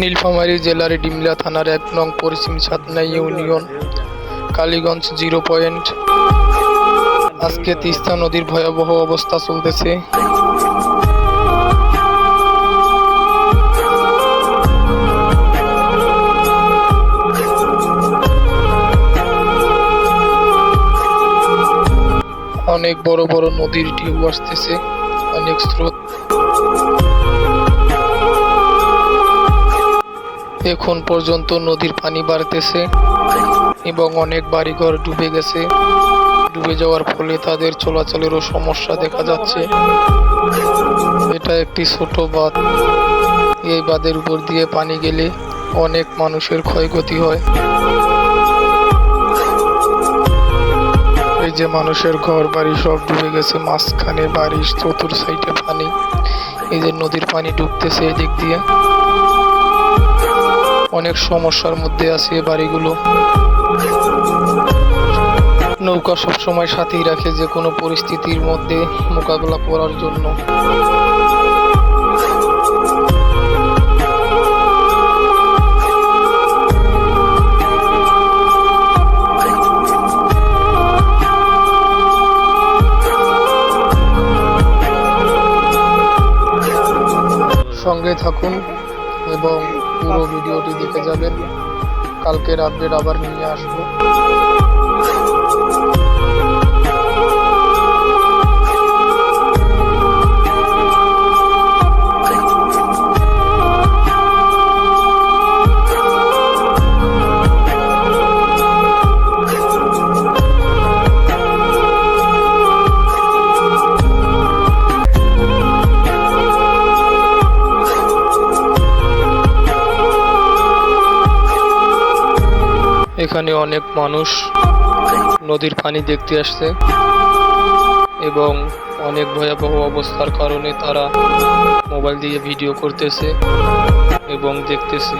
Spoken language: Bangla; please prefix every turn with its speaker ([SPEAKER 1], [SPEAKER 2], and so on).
[SPEAKER 1] নীলফামারী জেলার ডিমলা থানার এক নং পশ্চিম Chhatna union, Kaliganj zero point. আজকে তিস্তা নদীর ভয়াবহ অবস্থা চলতেছে। অনেক বড় বড় নদীর ঢেউ আসতেছে, অনেক স্রোত। এখন পর্যন্ত নদীর পানি বাড়তেছে এবং অনেক বাড়িঘর ডুবে গেছে। ডুবে যাওয়ার ফলে তাদের চলাচলেরও সমস্যা দেখা যাচ্ছে। এটা একটি ছোট বাঁধ। এই বাঁধের উপর দিয়ে পানি গেলে অনেক মানুষের ক্ষয়ক্ষতি হয়। এই যে মানুষের ঘর, বাড়ি সব ডুবে গেছে, মাঝখানে বাড়ির চতুর সাইডে পানি। এই যে নদীর পানি ডুবতেছে এদিক দিয়ে। অনেক সমস্যার মধ্যে আছে এ বাড়িগুলো। নৌকা সবসময় সাথেই রাখে যে কোনো পরিস্থিতির মধ্যে মোকাবেলা করার জন্য। সঙ্গে থাকুন। এবং পুরো ভিডিওটি দেখে যাবেন। কালকের আপডেট আবার নিয়ে আসব। এখানে অনেক মানুষ নদীর পানি দেখতে আসছে এবং অনেক ভয়াবহ অবস্থার কারণে তারা মোবাইল দিয়ে ভিডিও করতেছে এবং দেখতেছে।